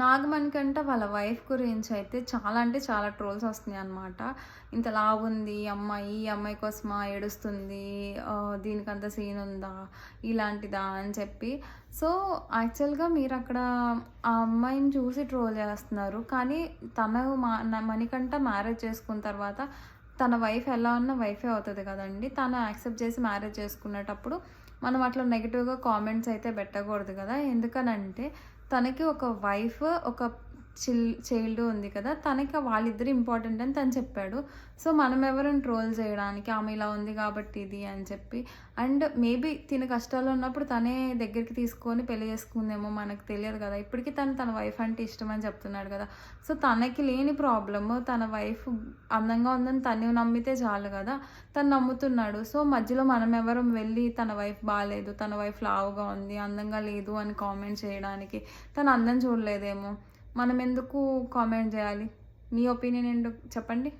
నాగమణికంట వాళ్ళ వైఫ్ గురించి అయితే చాలా అంటే చాలా ట్రోల్స్ వస్తున్నాయి అనమాట ఇంత లావుంది అమ్మాయి ఈ అమ్మాయి కోసమా ఏడుస్తుంది దీనికంత సీన్ ఉందా ఇలాంటిదా అని చెప్పి. సో యాక్చువల్గా మీరు అక్కడ ఆ అమ్మాయిని చూసి ట్రోల్ చేస్తున్నారు. కానీ తన మా నా- మ్యారేజ్ చేసుకున్న తర్వాత తన వైఫ్ ఎలా ఉన్న వైఫే అవుతుంది కదండి. తను యాక్సెప్ట్ చేసి మ్యారేజ్ చేసుకునేటప్పుడు మనం అట్లా నెగిటివ్గా కామెంట్స్ అయితే పెట్టకూడదు కదా. ఎందుకనంటే తనకి ఒక వైఫ్ ఒక చిల్ చైల్డ్ ఉంది కదా తనకి వాళ్ళిద్దరు ఇంపార్టెంట్ అని తను చెప్పాడు. సో మనం ఎవరిని ట్రోల్ చేయడానికి ఆమె ఇలా ఉంది కాబట్టి ఇది అని చెప్పి. అండ్ మేబీ తిన కష్టాలు ఉన్నప్పుడు తనే దగ్గరికి తీసుకొని పెళ్ళి చేసుకుందేమో మనకు తెలియదు కదా. ఇప్పటికీ తను తన వైఫ్ అంటే ఇష్టం అని చెప్తున్నాడు కదా. సో తనకి లేని ప్రాబ్లమ్ తన వైఫ్ అందంగా ఉందని తను నమ్మితే చాలు కదా. తను నమ్ముతున్నాడు. సో మధ్యలో మనం ఎవరం వెళ్ళి తన వైఫ్ బాగాలేదు తన వైఫ్ లావుగా ఉంది అందంగా లేదు అని కామెంట్ చేయడానికి తను అందం చూడలేదేమో. మనం ఎందుకు కామెంట్ చేయాలి? మీ ఒపీనియన్ ఏంటో చెప్పండి.